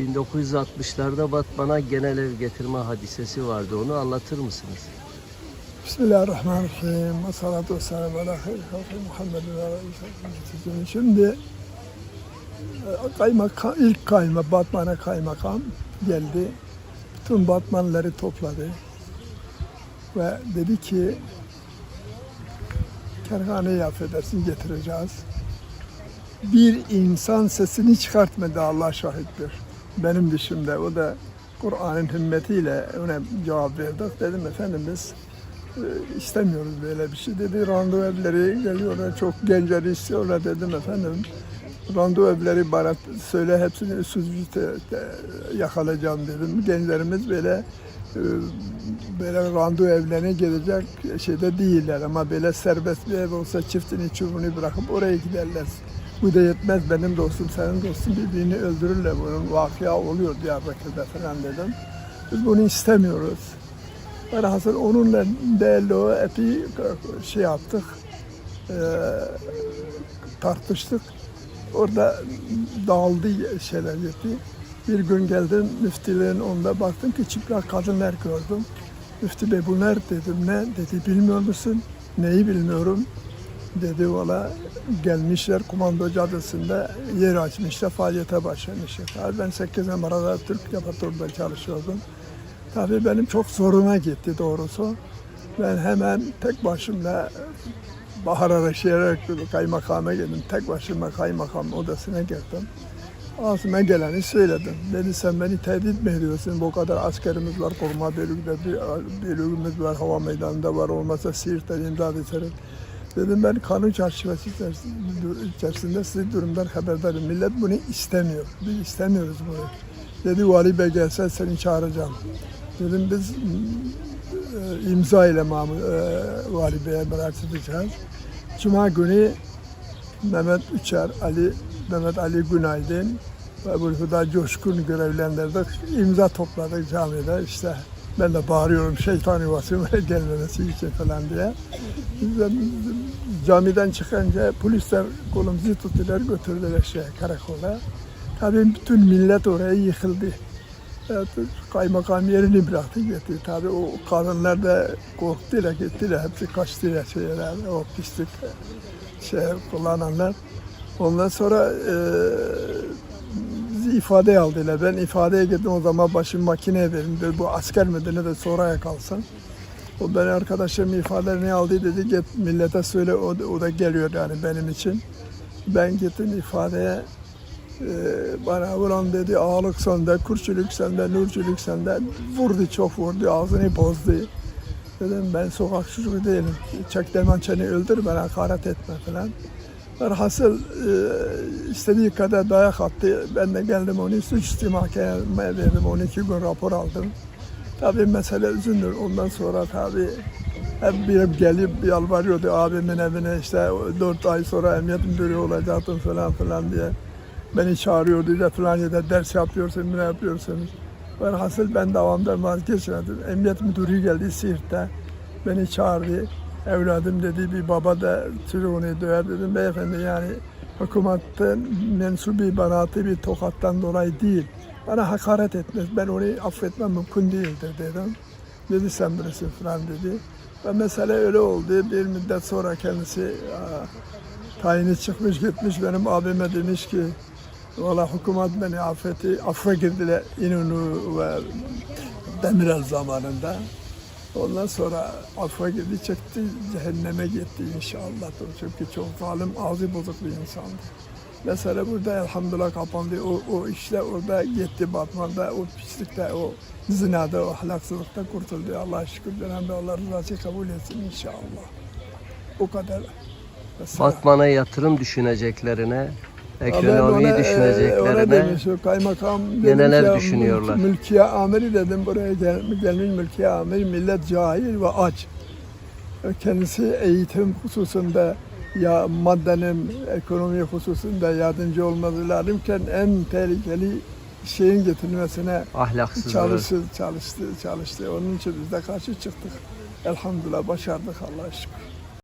1960'larda Batman'a genel ev getirme hadisesi vardı. Onu anlatır mısınız? Bismillahirrahmanirrahim. Ve salatu ve selamu ala Muhammedin Şimdi e, kaymakam, ilk kayma, Batman'a kaymakam geldi. Bütün Batmanları topladı. Ve dedi ki kerhaneyi affedersin getireceğiz. Bir insan sesini çıkartmadı Allah şahittir. Benim dışımda o da Kur'an'ın himmetiyle ona cevap verdik. Dedim efendim biz e, istemiyoruz böyle bir şey dedi. Randevu evleri geliyorlar çok gençleri istiyorlar dedim efendim. Randevu evleri bana söyle hepsini üstsüz yakalayacağım dedim. Gençlerimiz böyle e, böyle randevu evlerine gelecek şeyde değiller ama böyle serbest bir ev olsa çiftini çubuğunu bırakıp oraya giderler. Bu da yetmez benim dostum senin dostun birbirini öldürürler bunun vakıa oluyor Diyarbakır'da falan dedim. Biz bunu istemiyoruz. Velhasıl onunla değerli o epey şey yaptık, eee, tartıştık. Orada dağıldı şeyler gitti. Bir gün geldim müftülerin onda baktım ki çıplak kadınlar gördüm. Müftü bey bunlar dedim ne? Dedi bilmiyor musun? Neyi bilmiyorum? Dedi valla gelmişler Komando Caddesi'nde yer açmışlar, faaliyete başlamışlar. Ben 8 numarada Türk Departmanı'nda çalışıyordum. Tabii benim çok zoruma gitti doğrusu. Ben hemen tek başımla bahar araştırarak kaymakama geldim. Tek başıma kaymakam odasına girdim. Ağzıma geleni söyledim. Dedi sen beni tehdit mi ediyorsun? Bu kadar askerimiz var, koruma bölümünde bir bölümümüz var, hava meydanında var. Olmasa Siirt'ten imdad ederek. Dedim ben kanun çerçevesi içerisinde, sizi durumdan haberdarım. Millet bunu istemiyor. Biz istemiyoruz bunu. Dedi vali bey gelse seni çağıracağım. Dedim biz e, imza ile mamur, e, vali beye edeceğiz. Cuma günü Mehmet Üçer, Ali, Mehmet Ali Günaydın ve burada Coşkun görevlendirdik. İmza topladık camide işte. Ben de bağırıyorum şeytan yuvası gelmemesi için falan diye. Camiden çıkınca polisler kolumuzu tuttular götürdüler şey karakola. Tabii bütün millet oraya yıkıldı. Evet, kaymakam yerini bıraktı gitti. Tabii o kadınlar da korktular gittiler. Hepsi kaçtılar şeyler, o pislik şey kullananlar. Ondan sonra e, bizi ifade aldılar. Ben ifadeye gittim o zaman başım makineye verin. Dedi, bu asker müdürüne de sonraya kalsın. O ben arkadaşım ifadelerini aldı dedi git millete söyle o, o da geliyor yani benim için. Ben gittim ifadeye ee, bana vuran dedi ağalık sende, kurçuluk sende, nurculuk sende. Vurdu çok vurdu, ağzını bozdu. Dedim ben sokak çocuğu değilim. Çek demançeni öldür bana hakaret etme falan. Hasıl istediği kadar dayak attı. Ben de geldim onu suçüstü mahkemeye verdim. 12 gün rapor aldım. Tabii mesele üzündür. Ondan sonra tabii hep bir gelip yalvarıyordu abimin evine işte dört ay sonra emniyet müdürü olacaktım falan falan diye. Beni çağırıyordu da falan yerde ders yapıyorsun, ne yapıyorsun? Velhasıl ben devamdan vazgeçmedim. Emniyet müdürü geldi Siirt'te. Beni çağırdı. Evladım dedi bir baba da çocuğunu döver dedim. Beyefendi yani hükümetten mensubi bana attığı bir tokattan dolayı değil. Bana hakaret etmez. Ben onu affetmem mümkün değildir dedim. Dedi sen birisin falan dedi. Ve mesele öyle oldu. Bir müddet sonra kendisi tayini çıkmış gitmiş benim abime demiş ki Valla hükümet beni affetti. Afra girdiler İnönü ve Demirel zamanında. Ondan sonra affa girdi çekti cehenneme gitti inşallah. Çünkü çok zalim ağzı bozuk bir insandı. Mesela burada elhamdülillah kapandı. O, o işle orada gitti Batman'da, o pislikte, o zinada, o ahlaksızlıkta kurtuldu. Allah'a şükür Cenab-ı Allah rızası kabul etsin inşallah. O kadar. Mesela. Batman'a yatırım düşüneceklerine, ekonomiyi ona, e, düşüneceklerine demiş, o kaymakam demiş neler ya, düşünüyorlar? mülk- Mülkiye amiri dedim buraya gel, gelmiş mülkiye amiri millet cahil ve aç. E, Kendisi eğitim hususunda ya maddenin ekonomi hususunda yardımcı olması lazımken en tehlikeli şeyin getirilmesine ahlaksızlığı. çalıştı, çalıştı, çalıştı. Onun için biz de karşı çıktık. Elhamdülillah başardık Allah'a şükür.